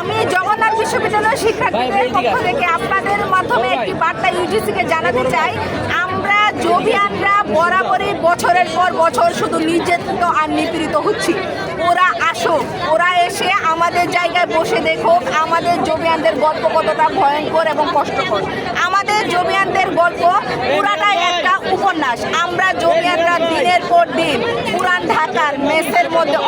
আমি জগন্নাথ বিশ্ববিদ্যালয়ের শিক্ষার্থীদের পক্ষ থেকে আপনাদের মাধ্যমে একটি বার্তা ইউজিসিকে জানাতে চাই। আমরা জবিয়ানরা বরাবরই বছরের পর বছর শুধু নির্যাতিত আর নিপীড়িত হচ্ছি। ওরা আসুক ওরা এসে আমাদের জায়গায় বসে দেখুক আমাদের জবিয়ানদের গল্প কতটা ভয়ঙ্কর এবং কষ্টকর। আমাদের জবিয়ানদের গল্প পুরাটাই একটা উপন্যাস। আমরা জবিয়ানরা দিনের পর দিন পুরান ঢাকার মেসের মধ্যে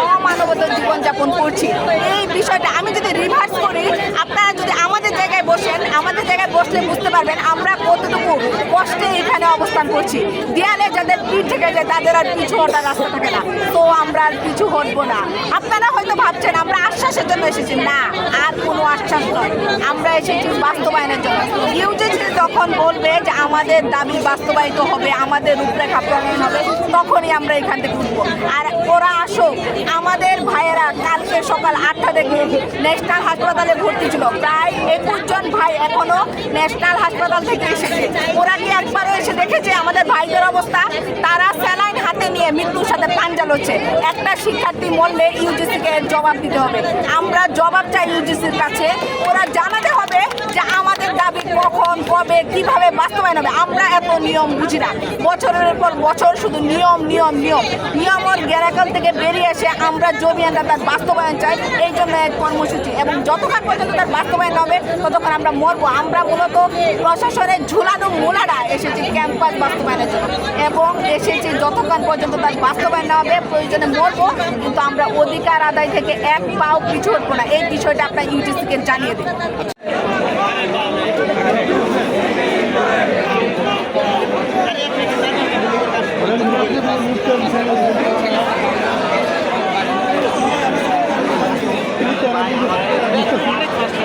অমানবত জীবনযাপন করছি। এই বিষয়টা আমি যদি রিভার্স করি, আপনারা যদি আমাদের জায়গায় বসেন, আমাদের জায়গায় বসলে বুঝতে পারবেন আমরা কতটুকু কষ্টে এখানে অবস্থান করছি। দেয়ালে যাদের পিঠ থেকে যায়, তাদের আর পিছু হটার রাস্তা থাকে না। তো আমরা আর পিছু হটবো না। আপনারা হয়তো ভাবছেন, আমরা আশ্বাসের জন্য এসেছি। না, আর কোনো আশ্বাস নয়। আমরা এসেছি বাস্তবায়নের জন্য। ইউজিসি যখন বলবে যে আমাদের দাবি বাস্তবায়িত হবে, আমাদের রূপরেখা প্রণয়ন হবে তখনই আমরা এখান থেকে উঠবো। আর ওরা আসুক, আমাদের ভাইয়েরা কালকে সকাল আটটা থেকে ন্যাশনাল হাসপাতালে ভর্তি ছিল। প্রায় একুশ জন ভাই এখনও ন্যাশনাল হাসপাতাল থেকে এসেছে। ওরা কি একবারও এসে দেখেছে আমাদের ভাইদের অবস্থা? তারা স্যালাইন হাতে নিয়ে মৃত্যুর সাথে পাঞ্জা লড়ছে। একটা শিক্ষার্থী মরলে ইউজিসিকে জবাব দিতে হবে। আমরা জবাব চাই ইউজিসির কাছে। ওরা জানাতে হবে যে আমাদের দাবি কখন, কবে, কীভাবে বাস্তবায়ন হবে। আমরা নিয়ম বুঝি না। বছরের পর বছর শুধু নিয়ম নিয়ম নিয়ম। নিয়মর গ্যারাকাল থেকে বেরিয়ে এসে আমরা জমি জমিয়ানরা তার বাস্তবায়ন চাই, এই জন্য এক কর্মসূচি। এবং যতক্ষণ পর্যন্ত তার বাস্তবায়ন হবে, ততক্ষণ আমরা মরবো। আমরা মূলত প্রশাসনের ঝুলানো মূলারা এসেছি ক্যাম্পাস বাস্তবায়নের জন্য। এবং এসেছি যতক্ষণ পর্যন্ত তার বাস্তবায়ন না হবে, প্রয়োজনে মরবো। কিন্তু আমরা অধিকার আদায় থেকে এক পাও পিছু হটবো না। এই বিষয়টা আপনার ইউটিসিকে জানিয়ে দিন তারা